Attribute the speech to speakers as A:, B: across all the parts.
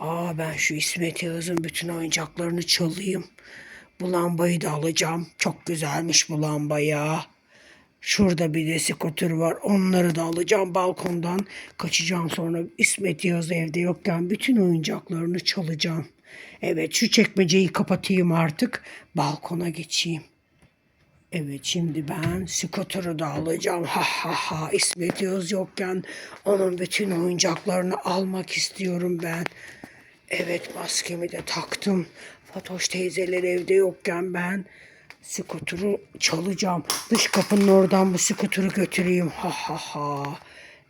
A: Aa ben şu İsmet Yağız'ın bütün oyuncaklarını çalayım. Bu lambayı da alacağım. Çok güzelmiş bu lamba ya. Şurada bir de skuter var. Onları da alacağım balkondan. Kaçacağım sonra İsmet Yağız evde yokken bütün oyuncaklarını çalacağım. Evet şu çekmeceyi kapatayım artık. Balkona geçeyim. Evet şimdi ben skuter'ı da alacağım. Ha ha ha İsmet Yağız yokken onun bütün oyuncaklarını almak istiyorum ben. Evet maskemi de taktım. Fatoş teyzeler evde yokken ben skuturu çalacağım. Dış kapının oradan bu skuturu götüreyim. Ha ha ha.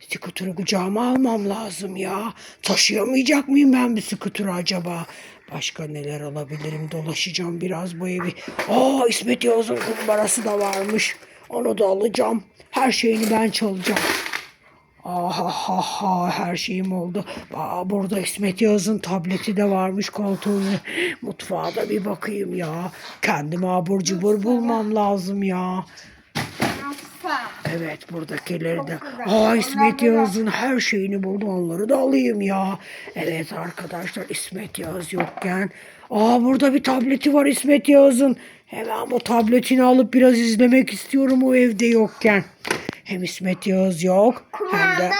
A: Skuturu kucağıma almam lazım ya. Taşıyamayacak mıyım ben bir skuturu acaba? Başka neler alabilirim? Dolaşacağım biraz bu evi. Aa İsmet Yavuz'un kumbarası da varmış. Onu da alacağım. Her şeyini ben çalacağım. Aha ha ha her şeyim oldu. Aa, burada İsmet Yağız'ın tableti de varmış koltuğun. Mutfağa da bir bakayım ya. Kendime abur cubur bulmam lazım ya. Evet buradakileri de. Aa İsmet Yağız'ın her şeyini buldu onları da alayım ya. Evet arkadaşlar İsmet Yağız yokken. Aa burada bir tableti var İsmet Yağız'ın. Hemen bu tabletini alıp biraz izlemek istiyorum o evde yokken. Hem İsmet Yağız yok hem de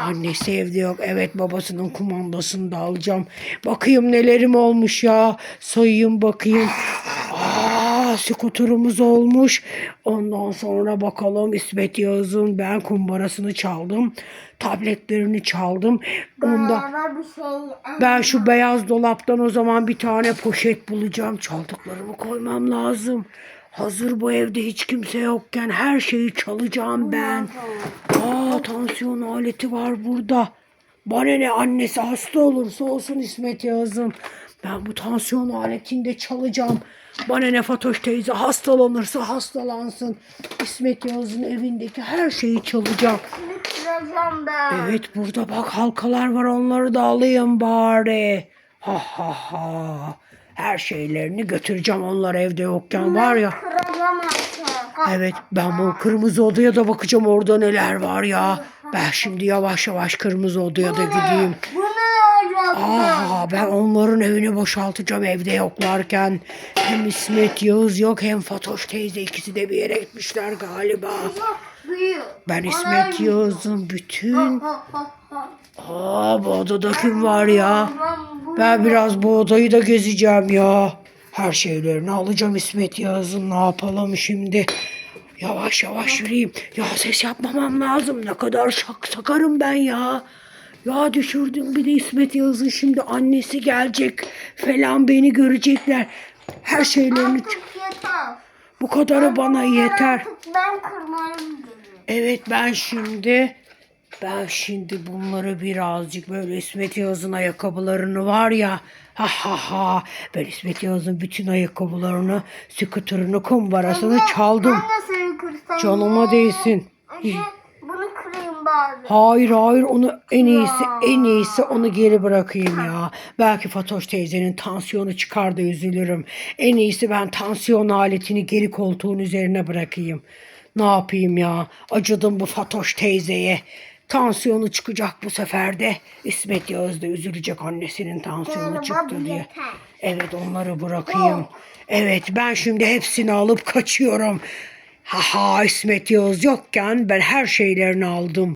A: annesi evde yok. Evet babasının kumandasını da alacağım. Bakayım nelerim olmuş ya. Sayayım bakayım. Aa skuturumuz olmuş. Ondan sonra bakalım İsmet Yağız'ın ben kumbarasını çaldım. Tabletlerini çaldım. Onda
B: şey
A: ben şu beyaz dolaptan o zaman bir tane poşet bulacağım. Çaldıklarımı koymam lazım. Hazır bu evde hiç kimse yokken her şeyi çalacağım ben. Aa tansiyon aleti var burada. Bana ne annesi hasta olursa olsun İsmet Yağız'ın. Ben bu tansiyon aletini de çalacağım. Bana ne Fatoş teyze hastalanırsa hastalansın. İsmet Yağız'ın evindeki her şeyi çalacağım.
B: bitireceğim ben.
A: Evet burada bak halkalar var onları da alayım bari. Ha ha ha. Her şeylerini götüreceğim onlar evde yokken var ya. Evet ben bu kırmızı odaya da bakacağım orada neler var ya. Ben şimdi yavaş yavaş kırmızı odaya da gideyim. Aa ben onların evini boşaltacağım evde yoklarken. Hem İsmet Yağız yok hem Fatoş teyze ikisi de bir yere gitmişler galiba. Ben İsmet Yağız'ın bütün... Aa bu odada kim var ya?
B: Ben
A: biraz bu odayı da gezeceğim ya. Her şeylerini alacağım İsmet Yağız'ın. Ne yapalım şimdi? Yavaş yavaş yürüyeyim. Ya ses yapmamam lazım. Ne kadar şak sakarım ben ya. Ya düşürdüm bir de İsmet Yağız'ın şimdi annesi gelecek falan beni görecekler. Her şeylerini
B: Artık yeter.
A: bu kadarı bana yeter.
B: Artık ben dedi.
A: Evet ben şimdi ben şimdi bunları birazcık böyle İsmet Yağız'ın ayakkabılarını var ya ha ha ha ben İsmet Yağız'ın bütün ayakkabılarını skuterını kumbarasını çaldım.
B: De seni kırsam.
A: Canıma değsin.
B: Anne, Bunu kırayım bari.
A: Hayır hayır onu en iyisi en iyisi onu geri bırakayım ya. Belki Fatoş teyzenin tansiyonu çıkar da üzülürüm. En iyisi ben tansiyon aletini geri koltuğun üzerine bırakayım. Ne yapayım ya? Acıdım bu Fatoş teyzeye. Tansiyonu çıkacak bu sefer de. İsmet Yağız da üzülecek annesinin tansiyonu çıktı diye. Evet onları bırakayım. Evet ben şimdi hepsini alıp kaçıyorum. Ha ha İsmet Yağız yokken ben her şeylerini aldım.